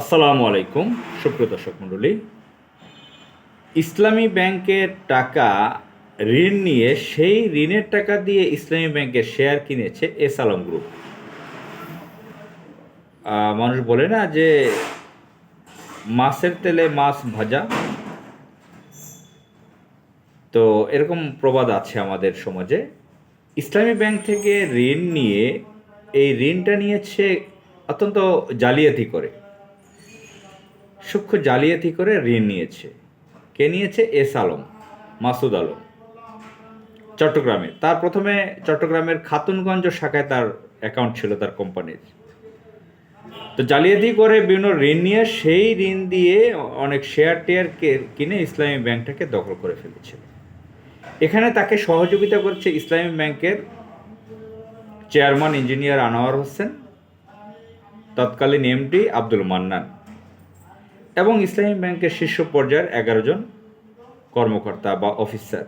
আসসালামু আলাইকুম, সুপ্রিয় দর্শক মণ্ডলী। ইসলামী ব্যাংকের টাকা, ঋণ নিয়ে সেই ঋণের টাকা দিয়ে ইসলামী ব্যাংকের শেয়ার কিনেছে এস আলম গ্রুপ মানুষ বলে না যে মাছের তেলে মাছ ভাজা? তো এরকম প্রবাদ আছে আমাদের সমাজে। ইসলামী ব্যাংক থেকে ঋণ নিয়ে এই ঋণটা নিয়েছে অত্যন্ত জালিয়াতি করে। সূক্ষ্ম জালিয়াতি করে ঋণ নিয়েছে। কে নিয়েছে? এস আলম, মাসুদ আলম। চট্টগ্রামে। তার প্রথমে চট্টগ্রামের খাতুনগঞ্জ শাখায় তার অ্যাকাউন্ট ছিল তার কোম্পানির তো জালিয়াতি করে বিভিন্ন ঋণ নিয়ে সেই ঋণ দিয়ে অনেক শেয়ার টেয়ার কিনে ইসলামী ব্যাংকটাকে দখল করে ফেলেছিল। এখানে তাকে সহযোগিতা করছে ইসলামী ব্যাংকের চেয়ারম্যান ইঞ্জিনিয়ার আনোয়ার হোসেন, তৎকালীন এমডি আব্দুল মান্নান। এবং ইসলামী ব্যাংকের শীর্ষ পর্যায়ের এগারো জন কর্মকর্তা বা অফিসার।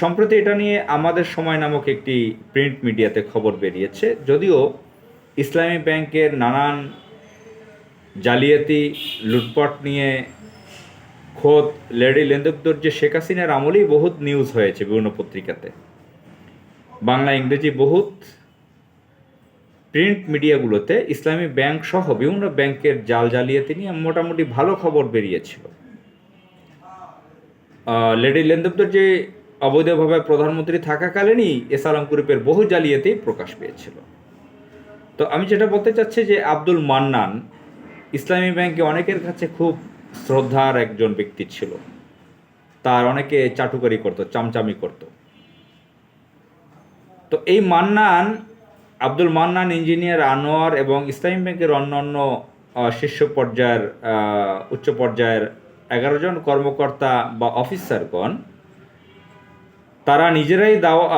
সম্প্রতি এটা নিয়ে আমাদের সময় নামক একটি প্রিন্ট মিডিয়াতে খবর বেরিয়েছে, যদিও ইসলামী ব্যাংকের নানান জালিয়াতি, লুটপাট নিয়ে খোদ লেডি লেন্দুকদর যে শেখ হাসিনার আমলেই বহুত নিউজ হয়েছে বিভিন্ন পত্রিকাতে। বাংলা, ইংরেজি বহুত প্রিন্ট মিডিয়াগুলোতে ইসলামী ব্যাংক সহ বিভিন্ন ব্যাংকের জাল জালিয়াতি নিয়ে মোটামুটি ভালো খবর বেরিয়েছিল। লেডি লেন্দুকদর যে অবৈধভাবে প্রধানমন্ত্রী থাকাকালীনই এস আলম গ্রুপের বহু জালিয়াতি প্রকাশ পেয়েছিল। তো আমি যেটা বলতে চাচ্ছি যে আব্দুল মান্নান ইসলামী ব্যাংকে অনেকের কাছে খুব শ্রদ্ধার একজন ব্যক্তি ছিল। তার অনেকে চাটুকারি করতো, চামচামি করতো। তো এই মান্নান আব্দুল মান্নান ইঞ্জিনিয়ার আনোয়ার এবং ইসলামী ব্যাংকের অন্যান্য শীর্ষ পর্যায়ের উচ্চ পর্যায়ের এগারো জন কর্মকর্তা বা অফিসারগণ, তারা নিজেরাই দাওয়া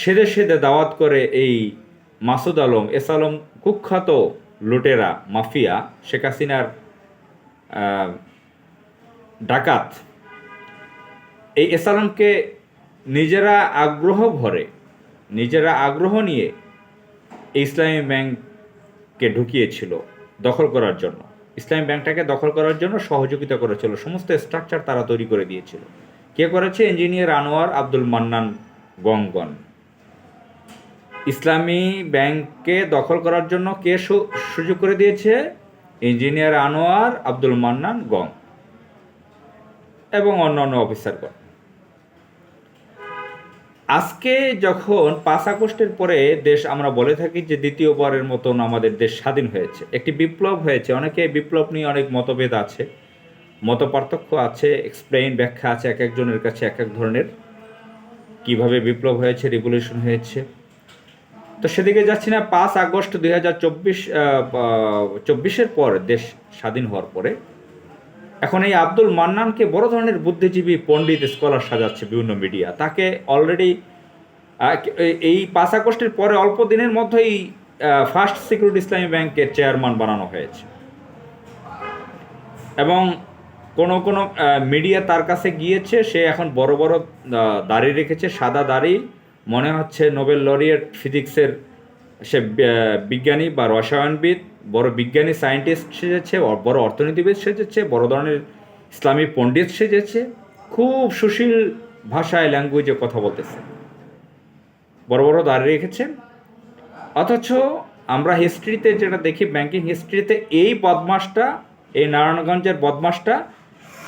সেদে সেদে দাওয়াত করে এই মাসুদ আলম, এস আলম কুখ্যাত লুটেরা, মাফিয়া, শেখ হাসিনার ডাকাত। এই এস আলমকে নিজেরা আগ্রহ ভরে, নিজেরা আগ্রহ নিয়ে ইসলামী ব্যাংককে ঢুকিয়েছিল দখল করার জন্য। ইসলামী ব্যাংকটাকে দখল করার জন্য সহযোগিতা করেছিল। সমস্ত স্ট্রাকচার তারা তৈরি করে দিয়েছিল। কে করেছে? ইঞ্জিনিয়ার আনোয়ার আব্দুল মান্নান গঙ্গন। ইসলামী ব্যাংককে দখল করার জন্য কে সুযোগ করে দিয়েছে? ইঞ্জিনিয়ার আনোয়ার আব্দুল মান্নান গং। এবং অন্যান্য অফিসারগণ। আজকে যখন পাঁচ আগস্টের পরে দেশ আমরা বলে থাকি যে দ্বিতীয়বারের মতন আমাদের দেশ স্বাধীন হয়েছে, একটি বিপ্লব হয়েছে, অনেকে বিপ্লব নিয়ে অনেক মতভেদ আছে মত পার্থক্য আছে এক্সপ্লেইন ব্যাখ্যা আছে এক একজনের কাছে এক এক ধরনের, কীভাবে বিপ্লব হয়েছে রিভলিউশন হয়েছে। তো সেদিকে যাচ্ছি না, পাঁচ আগস্ট দুই হাজার চব্বিশ চব্বিশের পর দেশ স্বাধীন হওয়ার পরে এখন এই আব্দুল মান্নানকে বড় ধরনের বুদ্ধিজীবী, পণ্ডিত, স্কলার সাজাচ্ছে বিভিন্ন মিডিয়া। তাকে অলরেডি এই পাঁচ পরে অল্প দিনের মধ্যেই ফার্স্ট সিকিউরিটি ইসলামী ব্যাংকের চেয়ারম্যান বানানো হয়েছে। এবং কোন কোন মিডিয়া তার কাছে গিয়েছে, সে এখন বড় বড় দাড়ি রেখেছে, সাদা দাড়ি। মনে হচ্ছে নোবেল লরিয়েট ফিজিক্সের সে বিজ্ঞানী বা রসায়নবিদ, বড় বিজ্ঞানী সায়েন্টিস্ট সেজেছে বড় অর্থনীতিবিদ সেজেছে, বড় ধরনের ইসলামী পণ্ডিত সেজেছে, খুব সুশীল ভাষায় ল্যাঙ্গুয়েজে কথা বলতেছে। বড় বড় দাঁড়িয়ে রেখেছে। অথচ আমরা হিস্ট্রিতে যেটা দেখি ব্যাংকিং হিস্ট্রিতে এই বদমাসটা, এই নারায়ণগঞ্জের বদমাসটা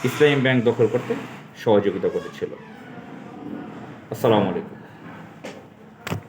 ইসলামী ব্যাংক দখল করতে সহযোগিতা করেছিল। আসসালামু আলাইকুম।